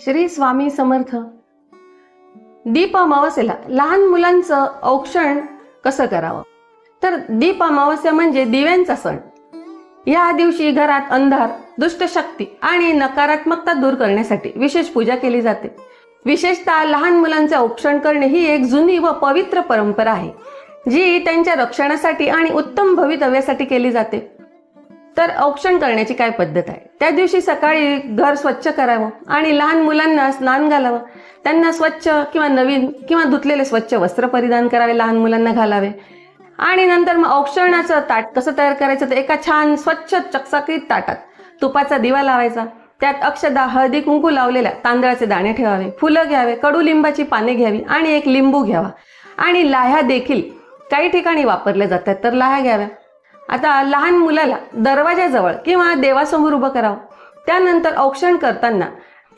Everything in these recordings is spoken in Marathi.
श्री स्वामी समर्थ. दीप अमावस्येला लहान मुलांचं औक्षण कसं करावं? तर दीप अमावस्या म्हणजे दिव्यांचा सण. या दिवशी घरात अंधार दुष्ट शक्ती आणि नकारात्मकता दूर करण्यासाठी विशेष पूजा केली जाते. विशेषतः लहान मुलांचे औक्षण करणे ही एक जुनी व पवित्र परंपरा आहे जी त्यांच्या रक्षणासाठी आणि उत्तम भवितव्यासाठी केली जाते. तर औक्षण करण्याची काय पद्धत आहे? त्या दिवशी सकाळी घर स्वच्छ करावं आणि लहान मुलांना स्नान घालावं. त्यांना स्वच्छ किंवा नवीन किंवा धुतलेले स्वच्छ वस्त्र परिधान करावे लहान मुलांना घालावे. आणि नंतर मग औक्षणाचं ताट कसं तयार करायचं? तर एका छान स्वच्छ चकचकीत ताटात तुपाचा दिवा लावायचा. त्यात अक्षदा हळदी कुंकू लावलेल्या तांदळाचे दाणे ठेवावे फुलं घ्यावे कडुलिंबाची पाने घ्यावी आणि एक लिंबू घ्यावा. आणि लाह्या देखील काही ठिकाणी वापरल्या जातात तर लाह्या घ्याव्या. आता लहान मुलाला दरवाजाजवळ किंवा देवासमोर उभं करावं. त्यानंतर औक्षण करताना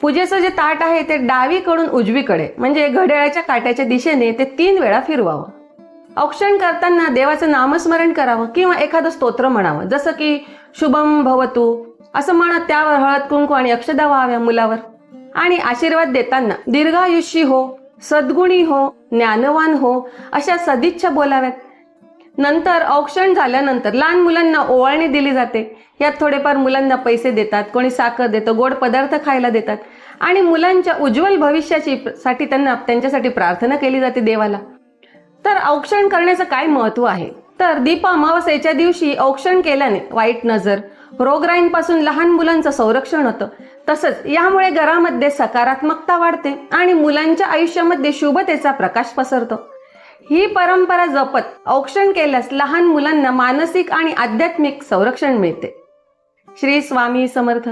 पूजेचं जे ताट आहे ते डावीकडून उजवीकडे म्हणजे घड्याळाच्या काट्याच्या दिशेने ते तीन वेळा फिरवावं. औक्षण करताना देवाचं नामस्मरण करावं किंवा एखादं स्तोत्र म्हणावं जसं की शुभम भवतु असं म्हणत त्यावर हळद कुंकू आणि अक्षदा व्हाव्या मुलावर. आणि आशीर्वाद देताना दीर्घायुषी हो सद्गुणी हो ज्ञानवान हो अशा सदिच्छा बोलाव्यात. नंतर औक्षण झाल्यानंतर लहान मुलांना ओवाळणी दिली जाते. यात थोडेफार मुलांना पैसे देतात कोणी साखर देतं गोड पदार्थ खायला देतात. आणि मुलांच्या उज्ज्वल भविष्याची साठी त्यांना त्यांच्यासाठी प्रार्थना केली जाते देवाला. तर औक्षण करण्याचं काय महत्त्व आहे? तर दीप अमावस्येच्या दिवशी औक्षण केल्याने वाईट नजर रोगराईंपासून लहान मुलांचं संरक्षण होतं. तसंच यामुळे घरामध्ये सकारात्मकता वाढते आणि मुलांच्या आयुष्यामध्ये शुभतेचा प्रकाश पसरतो. ही परंपरा जपत औक्षण केल्यास लहान मुलांना मानसिक आणि आध्यात्मिक संरक्षण मिळते. श्री स्वामी समर्थ.